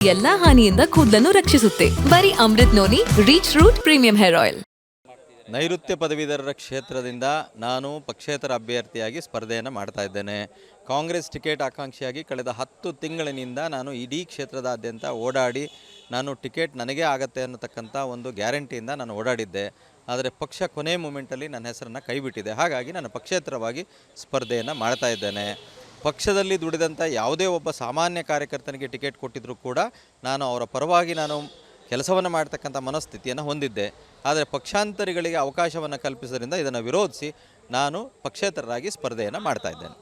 ಎಲ್ಲಾ ಹಾನಿಯಿಂದ ಕೂದಲನ್ನು ರಕ್ಷಿಸುತ್ತೆ. ಬರೀ Amrut noni reach root premium hair oil ನೈಋತ್ಯ ಪದವೀಧರರ ಕ್ಷೇತ್ರದಿಂದ ನಾನು ಪಕ್ಷೇತರ ಅಭ್ಯರ್ಥಿಯಾಗಿ ಸ್ಪರ್ಧೆಯನ್ನು ಮಾಡ್ತಾ ಇದ್ದೇನೆ. ಕಾಂಗ್ರೆಸ್ ಟಿಕೆಟ್ ಆಕಾಂಕ್ಷಿಯಾಗಿ ಕಳೆದ ಹತ್ತು ತಿಂಗಳಿನಿಂದ ನಾನು ಇಡೀ ಕ್ಷೇತ್ರದಾದ್ಯಂತ ಓಡಾಡಿ, ನಾನು ಟಿಕೆಟ್ ನನಗೇ ಆಗತ್ತೆ ಅನ್ನತಕ್ಕಂಥ ಒಂದು ಗ್ಯಾರಂಟಿಯಿಂದ ನಾನು ಓಡಾಡಿದ್ದೆ. ಆದರೆ ಪಕ್ಷ ಕೊನೆ ಮೂಮೆಂಟಲ್ಲಿ ನನ್ನ ಹೆಸರನ್ನು ಕೈಬಿಟ್ಟಿದೆ. ಹಾಗಾಗಿ ನಾನು ಪಕ್ಷೇತರವಾಗಿ ಸ್ಪರ್ಧೆಯನ್ನು ಮಾಡ್ತಾ ಇದ್ದೇನೆ. ಪಕ್ಷದಲ್ಲಿ ದುಡಿದಂಥ ಯಾವುದೇ ಒಬ್ಬ ಸಾಮಾನ್ಯ ಕಾರ್ಯಕರ್ತನಿಗೆ ಟಿಕೆಟ್ ಕೊಟ್ಟಿದ್ದರೂ ಕೂಡ ನಾನು ಅವರ ಪರವಾಗಿ ನಾನು ಕೆಲಸವನ್ನು ಮಾಡ್ತಕ್ಕಂಥ ಮನಸ್ಥಿತಿಯನ್ನು ಹೊಂದಿದ್ದೆ. ಆದರೆ ಪಕ್ಷಾಂತರಿಗಳಿಗೆ ಅವಕಾಶವನ್ನು ಕಲ್ಪಿಸೋದ್ರಿಂದ ಇದನ್ನು ವಿರೋಧಿಸಿ ನಾನು ಪಕ್ಷೇತರರಾಗಿ ಸ್ಪರ್ಧೆಯನ್ನು ಮಾಡ್ತಾ ಇದ್ದೇನೆ.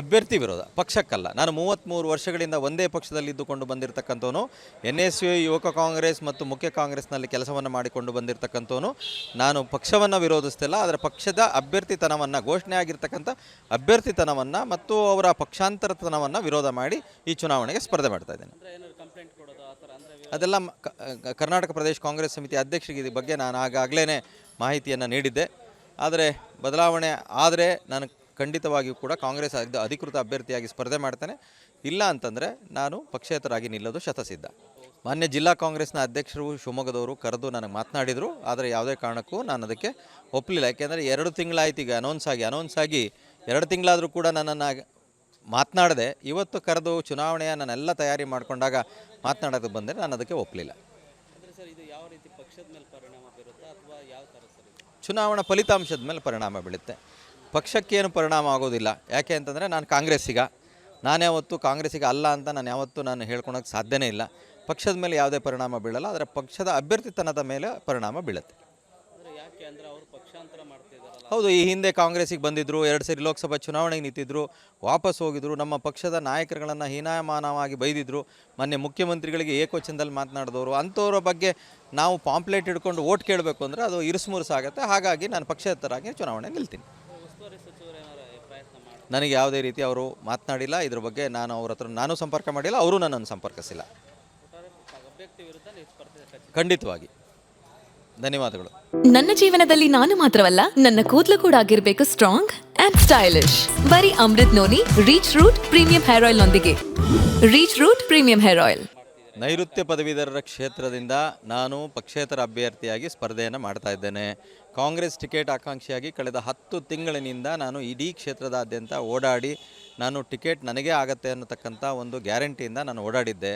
ಅಭ್ಯರ್ಥಿ ವಿರೋಧ ಪಕ್ಷಕ್ಕಲ್ಲ. ನಾನು ಮೂವತ್ತ್ಮೂರು ವರ್ಷಗಳಿಂದ ಒಂದೇ ಪಕ್ಷದಲ್ಲಿ ಇದ್ದುಕೊಂಡು ಬಂದಿರತಕ್ಕಂಥವನು ಎನ್ ಎಸ್ ಯು ಯುವಕ ಕಾಂಗ್ರೆಸ್ ಮತ್ತು ಮುಖ್ಯ ಕಾಂಗ್ರೆಸ್ನಲ್ಲಿ ಕೆಲಸವನ್ನು ಮಾಡಿಕೊಂಡು ಬಂದಿರತಕ್ಕಂಥವನು. ನಾನು ಪಕ್ಷವನ್ನು ವಿರೋಧಿಸ್ತಿಲ್ಲ ಆದರೆ ಪಕ್ಷದ ಅಭ್ಯರ್ಥಿತನವನ್ನು ಘೋಷಣೆ ಆಗಿರ್ತಕ್ಕಂಥ ಅಭ್ಯರ್ಥಿತನವನ್ನು ಮತ್ತು ಅವರ ಪಕ್ಷಾಂತರತನವನ್ನು ವಿರೋಧ ಮಾಡಿ ಈ ಚುನಾವಣೆಗೆ ಸ್ಪರ್ಧೆ ಮಾಡ್ತಾ ಇದ್ದೇನೆ. ಅದೆಲ್ಲ ಕರ್ನಾಟಕ ಪ್ರದೇಶ ಕಾಂಗ್ರೆಸ್ ಸಮಿತಿ ಅಧ್ಯಕ್ಷರಿಗೆ ಇದ್ರ ಬಗ್ಗೆ ನಾನು ಆಗಾಗಲೇ ಮಾಹಿತಿಯನ್ನು ನೀಡಿದ್ದೆ. ಆದರೆ ಬದಲಾವಣೆ ಆದರೆ ನಾನು ಖಂಡಿತವಾಗಿಯೂ ಕೂಡ ಕಾಂಗ್ರೆಸ್ ಅಧಿ- ಅಧಿಕೃತ ಅಭ್ಯರ್ಥಿಯಾಗಿ ಸ್ಪರ್ಧೆ ಮಾಡ್ತೇನೆ. ಇಲ್ಲ ಅಂತಂದರೆ ನಾನು ಪಕ್ಷೇತರಾಗಿ ನಿಲ್ಲೋದು ಶತಸಿದ್ಧ. ಮಾನ್ಯ ಜಿಲ್ಲಾ ಕಾಂಗ್ರೆಸ್ನ ಅಧ್ಯಕ್ಷರು ಶಿವಮೊಗ್ಗದವರು ಕರೆದು ನನಗೆ ಮಾತನಾಡಿದರು. ಆದರೆ ಯಾವುದೇ ಕಾರಣಕ್ಕೂ ನಾನು ಅದಕ್ಕೆ ಒಪ್ಪಲಿಲ್ಲ. ಯಾಕೆಂದರೆ ಎರಡು ತಿಂಗಳಾಯ್ತು ಈಗ ಅನೌನ್ಸ್ ಆಗಿ ಅನೌನ್ಸ್ ಆಗಿ ಎರಡು ತಿಂಗಳಾದರೂ ಕೂಡ ನನ್ನನ್ನು ಮಾತನಾಡದೆ ಇವತ್ತು ಕರೆದು ಚುನಾವಣೆಯ ನಾನೆಲ್ಲ ತಯಾರಿ ಮಾಡಿಕೊಂಡಾಗ ಮಾತನಾಡೋದಕ್ಕೆ ಬಂದರೆ ನಾನು ಅದಕ್ಕೆ ಒಪ್ಪಲಿಲ್ಲ. ಚುನಾವಣಾ ಫಲಿತಾಂಶದ ಮೇಲೆ ಪರಿಣಾಮ ಬೀಳುತ್ತೆ. ಪಕ್ಷಕ್ಕೇನು ಪರಿಣಾಮ ಆಗೋದಿಲ್ಲ. ಯಾಕೆ ಅಂತಂದರೆ ನಾನು ಕಾಂಗ್ರೆಸ್ಸಿಗ. ನಾನು ಯಾವತ್ತೂ ಕಾಂಗ್ರೆಸ್ಸಿಗೆ ಅಲ್ಲ ಅಂತ ನಾನು ಯಾವತ್ತೂ ನಾನು ಹೇಳ್ಕೊಳಕ್ಕೆ ಸಾಧ್ಯನೇ ಇಲ್ಲ. ಪಕ್ಷದ ಮೇಲೆ ಯಾವುದೇ ಪರಿಣಾಮ ಬೀಳಲ್ಲ ಆದರೆ ಪಕ್ಷದ ಅಭ್ಯರ್ಥಿತನದ ಮೇಲೆ ಪರಿಣಾಮ ಬೀಳುತ್ತೆ. ಹೌದು ಈ ಹಿಂದೆ ಕಾಂಗ್ರೆಸ್ಸಿಗೆ ಬಂದಿದ್ದರು ಎರಡು ಸರಿ ಲೋಕಸಭಾ ಚುನಾವಣೆಗೆ ನಿಂತಿದ್ದರು ವಾಪಸ್ ಹೋಗಿದ್ರು ನಮ್ಮ ಪಕ್ಷದ ನಾಯಕರುಗಳನ್ನು ಹೀನಾಯಮಾನವಾಗಿ ಬೈದಿದ್ರು ಮೊನ್ನೆ ಮುಖ್ಯಮಂತ್ರಿಗಳಿಗೆ ಏಕವಚನದಲ್ಲಿ ಮಾತನಾಡಿದವರು ಅಂಥವ್ರ ಬಗ್ಗೆ ನಾವು ಪಾಂಪ್ಲೇಟ್ ಹಿಡ್ಕೊಂಡು ಓಟ್ ಕೇಳಬೇಕು ಅಂದರೆ ಅದು ಇರುಸುಮುರುಸಾಗುತ್ತೆ. ಹಾಗಾಗಿ ನಾನು ಪಕ್ಷೇತರಾಗಿ ಚುನಾವಣೆ ನಿಲ್ತೀನಿ. ನನಗೆ ಯಾವುದೇ ರೀತಿ ಅವರು ಮಾತನಾಡಿಲ್ಲ, ಇದ್ರ ಬಗ್ಗೆ ನಾನು ಅವ್ರ ಹತ್ರ ನಾನು ಸಂಪರ್ಕ ಮಾಡಿಲ್ಲ, ಅವರು ನನ್ನನ್ನು ಸಂಪರ್ಕಿಸಿಲ್ಲ. ಖಂಡಿತವಾಗಿ. ಧನ್ಯವಾದಗಳು. ನನ್ನ ಜೀವನದಲ್ಲಿ ನಾನು ಮಾತ್ರವಲ್ಲ, ನನ್ನ ಕೂದಲು ಕೂಡ ಆಗಿರ್ಬೇಕು ಸ್ಟ್ರಾಂಗ್ ಅಂಡ್ ಸ್ಟೈಲಿಶ್ ಬರೀ Amrut noni reach root premium hair oil ನೊಂದಿಗೆ. Reach root premium hair oil ನೈಋತ್ಯ ಪದವೀಧರರ ಕ್ಷೇತ್ರದಿಂದ ನಾನು ಪಕ್ಷೇತರ ಅಭ್ಯರ್ಥಿಯಾಗಿ ಸ್ಪರ್ಧೆಯನ್ನು ಮಾಡ್ತಾ ಇದ್ದೇನೆ. ಕಾಂಗ್ರೆಸ್ ಟಿಕೆಟ್ ಆಕಾಂಕ್ಷಿಯಾಗಿ ಕಳೆದ ಹತ್ತು ತಿಂಗಳಿನಿಂದ ನಾನು ಇಡೀ ಕ್ಷೇತ್ರದಾದ್ಯಂತ ಓಡಾಡಿ, ನಾನು ಟಿಕೆಟ್ ನನಗೇ ಆಗತ್ತೆ ಅನ್ನತಕ್ಕಂಥ ಒಂದು ಗ್ಯಾರಂಟಿಯಿಂದ ನಾನು ಓಡಾಡಿದ್ದೆ.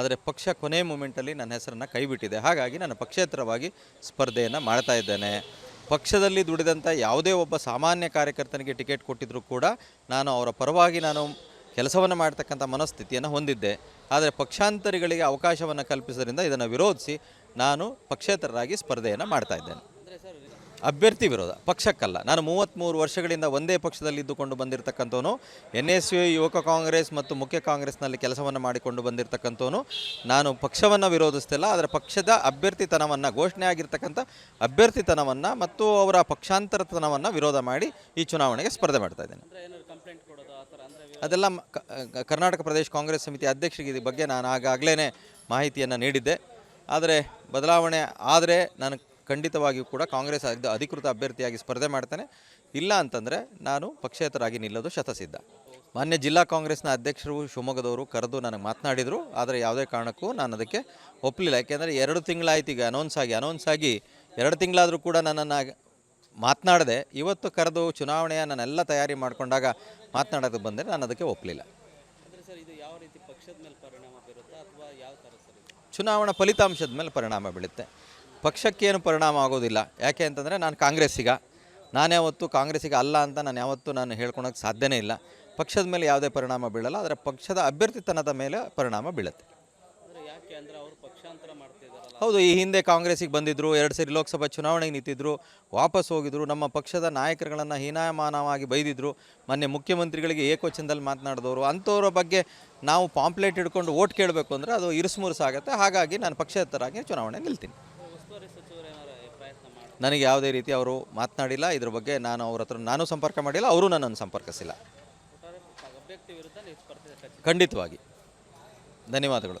ಆದರೆ ಪಕ್ಷ ಕೊನೆ ಮೂಮೆಂಟಲ್ಲಿ ನನ್ನ ಹೆಸರನ್ನು ಕೈಬಿಟ್ಟಿದೆ. ಹಾಗಾಗಿ ನಾನು ಪಕ್ಷೇತರವಾಗಿ ಸ್ಪರ್ಧೆಯನ್ನು ಮಾಡ್ತಾ ಇದ್ದೇನೆ. ಪಕ್ಷದಲ್ಲಿ ದುಡಿದಂಥ ಯಾವುದೇ ಒಬ್ಬ ಸಾಮಾನ್ಯ ಕಾರ್ಯಕರ್ತನಿಗೆ ಟಿಕೆಟ್ ಕೊಟ್ಟಿದ್ದರೂ ಕೂಡ ನಾನು ಅವರ ಪರವಾಗಿ ನಾನು ಕೆಲಸವನ್ನು ಮಾಡ್ತಕ್ಕಂಥ ಮನಸ್ಥಿತಿಯನ್ನು ಹೊಂದಿದ್ದೆ. ಆದರೆ ಪಕ್ಷಾಂತರಿಗಳಿಗೆ ಅವಕಾಶವನ್ನು ಕಲ್ಪಿಸೋದ್ರಿಂದ ಇದನ್ನು ವಿರೋಧಿಸಿ ನಾನು ಪಕ್ಷೇತರರಾಗಿ ಸ್ಪರ್ಧೆಯನ್ನು ಮಾಡ್ತಾ ಇದ್ದೇನೆ. ಅಭ್ಯರ್ಥಿ ವಿರೋಧ, ಪಕ್ಷಕ್ಕಲ್ಲ. ನಾನು ಮೂವತ್ತ್ಮೂರು ವರ್ಷಗಳಿಂದ ಒಂದೇ ಪಕ್ಷದಲ್ಲಿ ಇದ್ದುಕೊಂಡು ಬಂದಿರತಕ್ಕಂಥವನು, ಎನ್ ಎಸ್ ಯು, ಯುವಕ ಕಾಂಗ್ರೆಸ್ ಮತ್ತು ಮುಖ್ಯ ಕಾಂಗ್ರೆಸ್ನಲ್ಲಿ ಕೆಲಸವನ್ನು ಮಾಡಿಕೊಂಡು ಬಂದಿರತಕ್ಕಂಥವನು. ನಾನು ಪಕ್ಷವನ್ನು ವಿರೋಧಿಸ್ತಿಲ್ಲ, ಆದರೆ ಪಕ್ಷದ ಅಭ್ಯರ್ಥಿತನವನ್ನು, ಘೋಷಣೆ ಆಗಿರ್ತಕ್ಕಂಥ ಅಭ್ಯರ್ಥಿತನವನ್ನು ಮತ್ತು ಅವರ ಪಕ್ಷಾಂತರತನವನ್ನು ವಿರೋಧ ಮಾಡಿ ಈ ಚುನಾವಣೆಗೆ ಸ್ಪರ್ಧೆ ಮಾಡ್ತಾ ಇದ್ದೇನೆ. ಅದೆಲ್ಲ ಕರ್ನಾಟಕ ಪ್ರದೇಶ ಕಾಂಗ್ರೆಸ್ ಸಮಿತಿ ಅಧ್ಯಕ್ಷರಿಗೆ ಇದ್ರ ಬಗ್ಗೆ ನಾನು ಆಗಾಗಲೇ ಮಾಹಿತಿಯನ್ನು ನೀಡಿದ್ದೆ. ಆದರೆ ಬದಲಾವಣೆ ಆದರೆ ನಾನು ಖಂಡಿತವಾಗಿಯೂ ಕೂಡ ಕಾಂಗ್ರೆಸ್ ಅಧಿ- ಅಧಿಕೃತ ಅಭ್ಯರ್ಥಿಯಾಗಿ ಸ್ಪರ್ಧೆ ಮಾಡ್ತೇನೆ. ಇಲ್ಲ ಅಂತಂದರೆ ನಾನು ಪಕ್ಷೇತರಾಗಿ ನಿಲ್ಲೋದು ಶತಸಿದ್ಧ. ಮಾನ್ಯ ಜಿಲ್ಲಾ ಕಾಂಗ್ರೆಸ್ನ ಅಧ್ಯಕ್ಷರು ಶಿವಮೊಗ್ಗದವರು ಕರೆದು ನನಗೆ ಮಾತನಾಡಿದರು. ಆದರೆ ಯಾವುದೇ ಕಾರಣಕ್ಕೂ ನಾನು ಅದಕ್ಕೆ ಒಪ್ಪಲಿಲ್ಲ ಯಾಕೆಂದರೆ ಎರಡು ತಿಂಗಳಾಯ್ತು ಈಗ ಅನೌನ್ಸ್ ಆಗಿ ಅನೌನ್ಸ್ ಆಗಿ ಎರಡು ತಿಂಗಳಾದರೂ ಕೂಡ ನನ್ನನ್ನು ಮಾತನಾಡದೆ ಇವತ್ತು ಕರೆದು ಚುನಾವಣೆಯ ನಾನೆಲ್ಲ ತಯಾರಿ ಮಾಡಿಕೊಂಡಾಗ ಮಾತನಾಡೋದಕ್ಕೆ ಬಂದರೆ ನಾನು ಅದಕ್ಕೆ ಒಪ್ಪಲಿಲ್ಲ. ಚುನಾವಣಾ ಫಲಿತಾಂಶದ ಮೇಲೆ ಪರಿಣಾಮ ಬೀಳುತ್ತೆ. ಪಕ್ಷಕ್ಕೇನು ಪರಿಣಾಮ ಆಗೋದಿಲ್ಲ. ಯಾಕೆ ಅಂತಂದರೆ ನಾನು ಕಾಂಗ್ರೆಸ್ಸಿಗ. ನಾನು ಯಾವತ್ತೂ ಕಾಂಗ್ರೆಸ್ಸಿಗೆ ಅಲ್ಲ ಅಂತ ನಾನು ಯಾವತ್ತೂ ನಾನು ಹೇಳ್ಕೊಳಕ್ಕೆ ಸಾಧ್ಯನೇ ಇಲ್ಲ. ಪಕ್ಷದ ಮೇಲೆ ಯಾವುದೇ ಪರಿಣಾಮ ಬೀಳಲ್ಲ. ಆದರೆ ಪಕ್ಷದ ಅಭ್ಯರ್ಥಿತನದ ಮೇಲೆ ಪರಿಣಾಮ ಬೀಳುತ್ತೆ. ಹೌದು, ಈ ಹಿಂದೆ ಕಾಂಗ್ರೆಸ್ಸಿಗೆ ಬಂದಿದ್ದರು ಎರಡು ಸರಿ ಲೋಕಸಭಾ ಚುನಾವಣೆಗೆ ನಿಂತಿದ್ದರು ವಾಪಸ್ ಹೋಗಿದ್ರು, ನಮ್ಮ ಪಕ್ಷದ ನಾಯಕರುಗಳನ್ನು ಹೀನಾಯಮಾನವಾಗಿ ಬೈದಿದ್ರು, ಮೊನ್ನೆ ಮುಖ್ಯಮಂತ್ರಿಗಳಿಗೆ ಏಕವಚನದಲ್ಲಿ ಮಾತನಾಡಿದವರು, ಅಂಥವ್ರ ಬಗ್ಗೆ ನಾವು ಪಾಂಪ್ಲೇಟ್ ಹಿಡ್ಕೊಂಡು ಓಟ್ ಕೇಳಬೇಕು ಅಂದರೆ ಅದು ಇರುಸುಮುರುಸಾಗುತ್ತೆ ಹಾಗಾಗಿ ನಾನು ಪಕ್ಷೇತರಾಗಿ ಚುನಾವಣೆ ನಿಲ್ತೀನಿ. ನನಗೆ ಯಾವುದೇ ರೀತಿ ಅವರು ಮಾತನಾಡಿಲ್ಲ, ಇದ್ರ ಬಗ್ಗೆ ನಾನು ಅವ್ರ ಹತ್ರ ನಾನು ಸಂಪರ್ಕ ಮಾಡಿಲ್ಲ, ಅವರು ನನ್ನನ್ನು ಸಂಪರ್ಕಿಸಿಲ್ಲ. ಖಂಡಿತವಾಗಿ. ಧನ್ಯವಾದಗಳು.